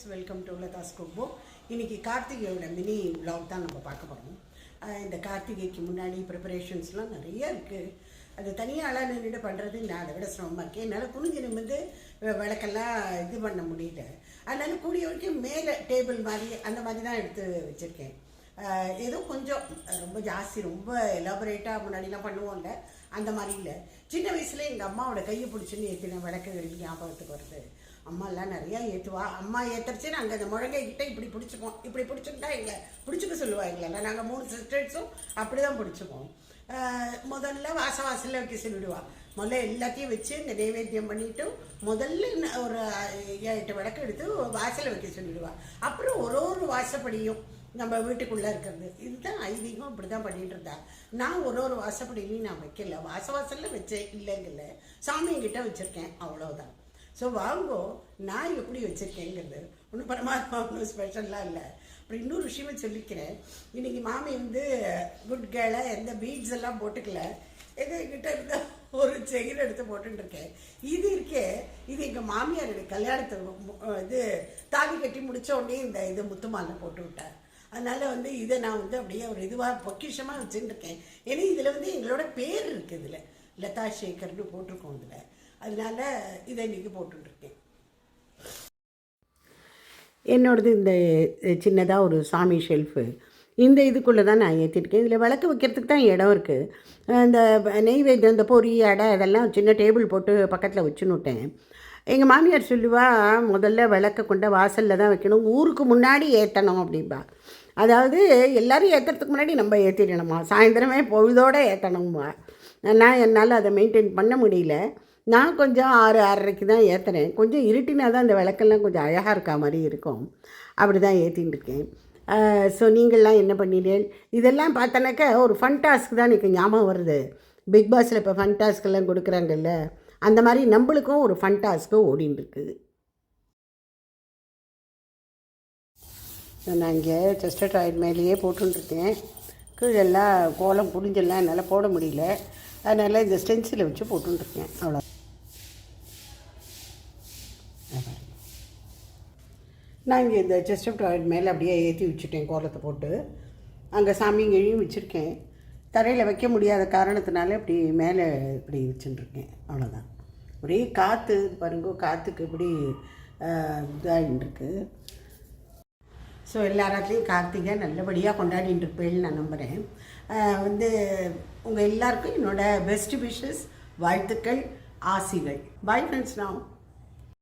Friends welcome to Latha's cookbook இன்றைக்கி கார்த்திகையோட mini vlog தான் நம்ம பார்க்க போகிறோம் இந்த கார்த்திகைக்கு முன்னாடி ப்ரிப்பரேஷன்ஸ்லாம் நிறைய இருக்குது அது தனியாக நின்றுட்டு பண்ணுறது நான் அதை விட சிரமமாக இருக்கேன் என்னால் குனிஞ்சு நிமிந்து விளக்கெல்லாம் இது பண்ண முடியல. அதனால் கூடிய வரைக்கும் மேலே டேபிள் மாதிரி அந்த மாதிரி தான் எடுத்து வச்சுருக்கேன். ஏதோ கொஞ்சம் ரொம்ப ஜாஸ்தி ரொம்ப எலாபரேட்டாக முன்னாடிலாம் பண்ணுவோம்ல. அந்த மாதிரி இல்லை. சின்ன வயசுல எங்கள் அம்மாவோட கையை பிடிச்சின்னு ஏற்றின விளக்குகள் ஞாபகத்துக்கு வருது. அம்மாலாம் நிறையா ஏற்றுவா அம்மா ஏற்றுறச்சு நாங்கள் அந்த முழங்கை கிட்ட இப்படி பிடிச்சிப்போம். இப்படி பிடிச்சிக்கிட்டா எங்களை பிடிச்சிக்க சொல்லுவாங்களா நாங்கள் மூணு சிஸ்டர்ஸும் அப்படி தான் பிடிச்சிப்போம் முதல்ல வாச வாசலில் வைக்க சொல்லிவிடுவா முதல்ல எல்லாத்தையும் வச்சு இந்த நைவேத்தியம் பண்ணிட்டு முதல்ல ஒரு எட்டு விளக்கு எடுத்து வாசலில் வைக்க சொல்லிவிடுவா அப்புறம் ஒரு ஒரு வாசப்படியும் நம்ம வீட்டுக்குள்ளே இருக்கிறது. இதுதான் ஐதீகம் அப்படி தான் பண்ணிகிட்டு இருந்தா. நான் ஒரு ஒரு வாசப்படியிலையும் நான் வைக்கல. வாச வாசலில் வச்சேன் இல்லைங்கல்ல சாமிங்கிட்ட வச்சுருக்கேன் அவ்வளோதான் ஸோ வாங்கோ நான் எப்படி வச்சுருக்கேங்கிறது. ஒன்றும் பரமாத்மா ஒன்றும் ஸ்பெஷல்லாம் இல்லை. அப்புறம் இன்னொரு விஷயமே சொல்லிக்கிறேன். இன்னைக்கு மாமி வந்து குட் கேளை எந்த பீட்ஸ் எல்லாம் போட்டுக்கல. எங்ககிட்ட இருந்த ஒரு செயின் எடுத்து போட்டுருக்கேன் இருக்கேன். இது இருக்கே இது எங்கள் மாமியார் எனக்கு இது தாலி கட்டி முடித்த உடனே இந்த இது முத்துமாலை போட்டு விட்டார். அதனால் வந்து இதை நான் வந்து அப்படியே ஒரு இதுவாக பொக்கிஷமாக வச்சுருக்கேன் ஏன்னா இதில் வந்து எங்களோட பேர் இருக்குது இதில். லதா சேகர்னு போட்டிருக்கோம் இதில். அதனால இதை இன்னைக்கு போட்டுருக்கேன் என்னோடது இந்த சின்னதாக ஒரு சாமி ஷெல்ஃபு இந்த இதுக்குள்ளே தான் நான் ஏற்றிருக்கேன் இதில் விளக்கு வைக்கிறதுக்கு தான் இடம் இருக்குது இந்த நெய்வேத்தியம் இந்த பொரி அடை அதெல்லாம் சின்ன டேபிள் போட்டு பக்கத்தில் வச்சுன்னுட்டேன். எங்கள் மாமியார் சொல்லுவா முதல்ல விளக்க கொண்ட வாசலில் தான் வைக்கணும் ஊருக்கு முன்னாடி ஏற்றணும் அப்படிம்பா. அதாவது எல்லாரும் ஏற்றுறதுக்கு முன்னாடி நம்ம ஏற்றிடணுமா சாயந்தரமே பொழுதோடு ஏற்றணுமா நான் என்னால் அதை மெயின்டைன் பண்ண முடியல. நான் கொஞ்சம் ஆறு ஆறரைக்கு தான் ஏற்றுறேன் கொஞ்சம் இருட்டினா தான் அந்த விளக்கெல்லாம் கொஞ்சம் அழகாக இருக்கா மாதிரி இருக்கும். அப்படி தான் ஏற்றின்னு இருக்கேன் ஸோ நீங்கள்லாம் என்ன பண்ணிடுறேன் இதெல்லாம் பார்த்தோன்னாக்கா ஒரு ஃபன் டாஸ்க் தான் எனக்கு ஞாபகம் வருது. பிக் பாஸில் இப்போ ஃபன் டாஸ்க்கெல்லாம் கொடுக்குறாங்கல்ல. அந்த மாதிரி நம்மளுக்கும் ஒரு ஃபன் டாஸ்க்கு ஓடின்னு இருக்குது நான் இங்கே செஸ்டட் ஆயில் மேலேயே போட்டுருக்கேன் கீழெல்லாம் கோலம் புடிஞ்செல்லாம் என்னால் போட முடியல. அதனால் இந்த ஸ்டென்சிலை வச்சு போட்டுருக்கேன் அவ்வளோ நான் இங்கே இந்த செஸ்டட் ஆயில் மேலே அப்படியே ஏற்றி வச்சுட்டேன் கோலத்தை போட்டு. அங்கே சாமிங்களையும் வச்சுருக்கேன். தரையில் வைக்க முடியாத காரணத்தினால இப்படி மேலே இப்படி வச்சுட்டுருக்கேன் அவ்வளோதான் ஒரே காற்று பாருங்க காற்றுக்கு இப்படி இதாகிட்டுருக்கு ஸோ எல்லாராத்துலேயும் கார்த்திகை நல்லபடியாக கொண்டாடிட்டு இருப்பேன்னு நான் நம்புகிறேன் வந்து உங்கள் எல்லாருக்கும் என்னோடய பெஸ்ட் விஷஸ் வாழ்த்துக்கள் ஆசிகள். பாய் ஃப்ரெண்ட்ஸ் நான்